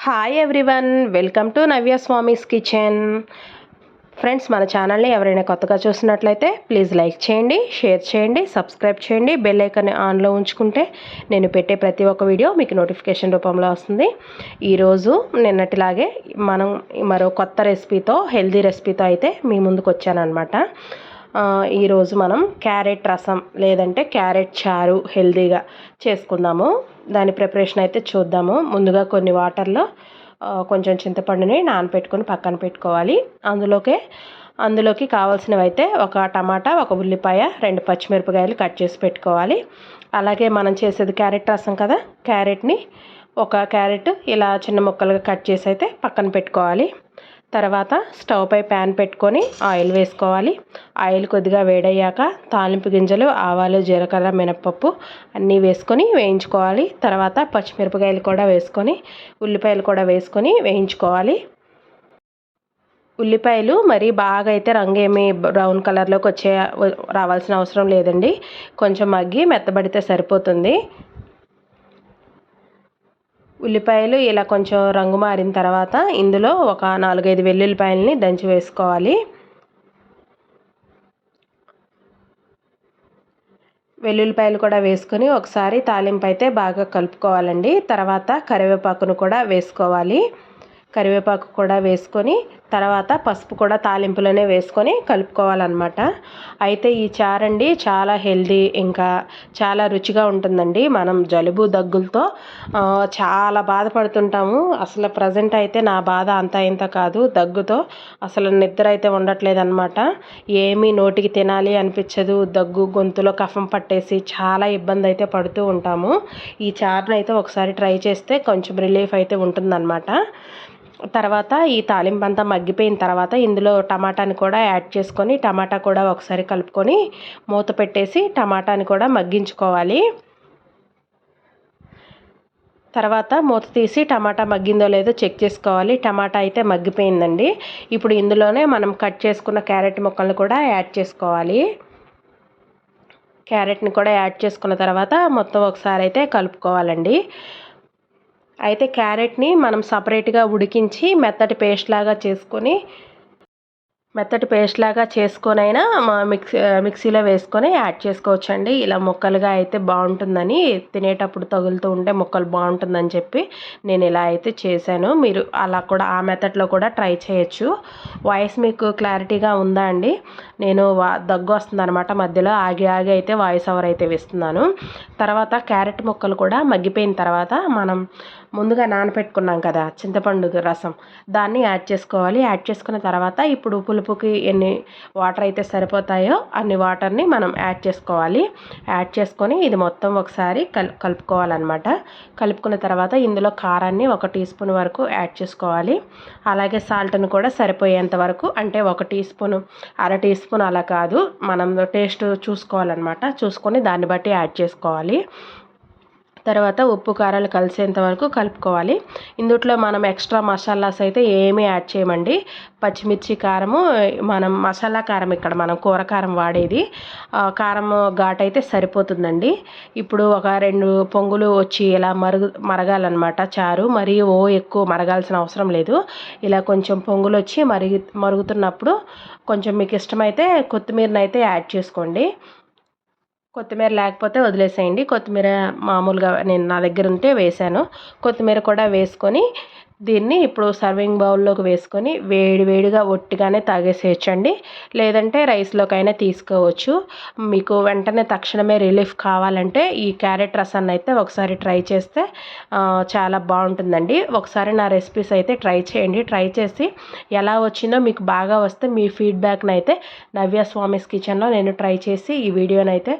Hi everyone welcome to Navya Swami's kitchen friends మన ఛానల్ని ఎవరైనా కొత్తగా చూసినట్లయితే ప్లీజ్ లైక్ చేయండి షేర్ చేయండి సబ్స్క్రైబ్ చేయండి బెల్ ఐకాన్ని ఆన్లో ఉంచుకుంటే నేను పెట్టే ప్రతి ఒక్క వీడియో మీకు నోటిఫికేషన్ రూపంలో వస్తుంది. ఈరోజు నిన్నటిలాగే మనం మరో కొత్త రెసిపీతో హెల్దీ రెసిపీతో అయితే మీ ముందుకు వచ్చానమాట ఈరోజు మనం క్యారెట్ రసం లేదంటే క్యారెట్ చారు హెల్దీగా చేసుకుందాము. దాని ప్రిపరేషన్ అయితే చూద్దాము. ముందుగా కొన్ని వాటర్లో కొంచెం చింతపండుని నానపెట్టుకొని పక్కన పెట్టుకోవాలి. అందులోకే అందులోకి కావాల్సినవి అయితే ఒక టమాటా ఒక ఉల్లిపాయ రెండు పచ్చిమిరపకాయలు కట్ చేసి పెట్టుకోవాలి. అలాగే మనం చేసేది క్యారెట్ రసం కదా? క్యారెట్ని ఒక క్యారెట్ ఇలా చిన్న ముక్కలుగా కట్ చేసి అయితే పక్కన పెట్టుకోవాలి. తర్వాత స్టవ్ పై ప్యాన్ పెట్టుకొని ఆయిల్ వేసుకోవాలి. ఆయిల్ కొద్దిగా వేడయ్యాక తాలింపు గింజలు ఆవాలు జీలకర్ర మినప్పప్పు అన్నీ వేసుకొని వేయించుకోవాలి. తర్వాత పచ్చిమిరపకాయలు కూడా వేసుకొని ఉల్లిపాయలు కూడా వేసుకొని వేయించుకోవాలి. ఉల్లిపాయలు మరి బాగా అయితే రంగు ఏమి బ్రౌన్ కలర్లోకి వచ్చే రావాల్సిన అవసరం లేదండి. కొంచెం మగ్గి మెత్తబడితే సరిపోతుంది. ఉల్లిపాయలు ఇలా కొంచెం రంగు మారిన తర్వాత ఇందులో ఒక నాలుగైదు వెల్లుల్లిపాయలని దంచి వేసుకోవాలి. వెల్లుల్లిపాయలు కూడా వేసుకొని ఒకసారి తాలింపు అయితే బాగా కలుపుకోవాలండి. తర్వాత కరివేపాకును కూడా వేసుకోవాలి. కరివేపాకు కూడా వేసుకొని తర్వాత పసుపు కూడా తాలింపులోనే వేసుకొని కలుపుకోవాలన్నమాట. అయితే ఈ చారండి చాలా హెల్దీ ఇంకా చాలా రుచిగా ఉంటుందండి. మనం జలుబు దగ్గులతో చాలా బాధపడుతుంటాము. అసలు ప్రజెంట్ అయితే నా బాధ అంత ఇంత కాదు. దగ్గుతో అసలు నిద్ర అయితే ఉండట్లేదు అనమాట ఏమీ నోటికి తినాలి అనిపించదు. దగ్గు గొంతులో కఫం పట్టేసి చాలా ఇబ్బంది అయితే పడుతూ ఉంటాము. ఈ చారును అయితే ఒకసారి ట్రై చేస్తే కొంచెం రిలీఫ్ అయితే ఉంటుందన్నమాట. తర్వాత ఈ తాలింపు అంతా మగ్గిపోయిన తర్వాత ఇందులో టమాటాని కూడా యాడ్ చేసుకొని టమాటా కూడా ఒకసారి కలుపుకొని మూత పెట్టేసి టమాటాని కూడా మగ్గించుకోవాలి. తర్వాత మూత తీసి టమాటా మగ్గిందో లేదో చెక్ చేసుకోవాలి. టమాటా అయితే మగ్గిపోయిందండి. ఇప్పుడు ఇందులోనే మనం కట్ చేసుకున్న క్యారెట్ ముక్కలను కూడా యాడ్ చేసుకోవాలి. క్యారెట్ని కూడా యాడ్ చేసుకున్న తర్వాత మొత్తం ఒకసారి అయితే కలుపుకోవాలండి. అయితే క్యారెట్ని మనం సపరేట్గా ఉడికించి మెత్తటి పేస్ట్ లాగా చేసుకొని మెత్తటి పేస్ట్ లాగా చేసుకొనైనా మిక్సీ మిక్సీలో వేసుకొని యాడ్ చేసుకోవచ్చండి. ఇలా ముక్కలుగా అయితే బాగుంటుందని తినేటప్పుడు తగులుతూ ఉంటే ముక్కలు బాగుంటుందని చెప్పి నేను ఇలా అయితే చేశాను. మీరు అలా కూడా ఆ మెథడ్లో కూడా ట్రై చేయొచ్చు. వాయిస్ మీకు క్లారిటీగా ఉందా అండి? నేను దగ్గు వస్తుంది అనమాట మధ్యలో. ఆగి ఆగి అయితే వాయిస్ ఓవర్ అయితే వేస్తున్నాను. తర్వాత క్యారెట్ ముక్కలు కూడా మగ్గిపోయిన తర్వాత మనం ముందుగా నానపెట్టుకున్నాం కదా చింతపండు రసం. దాన్ని యాడ్ చేసుకోవాలి. యాడ్ చేసుకున్న తర్వాత ఇప్పుడు పులుపుకి ఎన్ని వాటర్ అయితే సరిపోతాయో అన్ని వాటర్ని మనం యాడ్ చేసుకోవాలి. యాడ్ చేసుకొని ఇది మొత్తం ఒకసారి కల్ కలుపుకోవాలన్నమాట. కలుపుకున్న తర్వాత ఇందులో కారాన్ని ఒక టీ స్పూన్ వరకు యాడ్ చేసుకోవాలి. అలాగే సాల్ట్ని కూడా సరిపోయేంత వరకు అంటే ఒక టీ స్పూన్ అర టీ స్పూన్ అలా కాదు మనం టేస్ట్ చూసుకోవాలన్నమాట. చూసుకొని దాన్ని బట్టి యాడ్ చేసుకోవాలి. తర్వాత ఉప్పు కారాలు కలిసేంత వరకు కలుపుకోవాలి. ఇందుట్లో మనం ఎక్స్ట్రా మసాలాస్ అయితే ఏమీ యాడ్ చేయమండి. పచ్చిమిర్చి కారము మనం మసాలా కారం ఇక్కడ మనం కూర కారం వాడేది. కారం ఘాట్ అయితే సరిపోతుందండి. ఇప్పుడు ఒక రెండు పొంగులు వచ్చి ఇలా మరుగు మరగాలన్నమాట చారు. మరీ ఓ ఎక్కువ మరగాల్సిన అవసరం లేదు. ఇలా కొంచెం పొంగులు వచ్చి మరిగి మరుగుతున్నప్పుడు కొంచెం మీకు ఇష్టమైతే కొత్తిమీరని అయితే యాడ్ చేసుకోండి. కొత్తిమీర లేకపోతే వదిలేసేయండి. కొత్తిమీర మామూలుగా నేను నా దగ్గర ఉంటే వేశాను కొత్తిమీర కూడా వేసుకొని దీన్ని ఇప్పుడు సర్వింగ్ బౌల్లోకి వేసుకొని వేడి వేడిగా ఒట్టిగానే తాగేసేయచ్చండి. లేదంటే రైస్లోకైనా తీసుకోవచ్చు. మీకు వెంటనే తక్షణమే రిలీఫ్ కావాలంటే ఈ క్యారెట్ రసాన్ని అయితే ఒకసారి ట్రై చేస్తే చాలా బాగుంటుందండి. ఒకసారి నా రెసిపీస్ అయితే ట్రై చేయండి. ట్రై చేసి ఎలా వచ్చిందో మీకు బాగా వస్తే మీ ఫీడ్బ్యాక్ని అయితే నవ్య స్వామిస్ కిచెన్లో నేను ట్రై చేసి ఈ వీడియోనైతే అయితే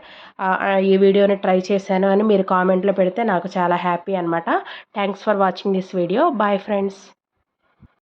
ఈ వీడియోని ట్రై చేశాను అని మీరు కామెంట్లో పెడితే నాకు చాలా హ్యాపీ అనమాట thanks for watching this video bye friends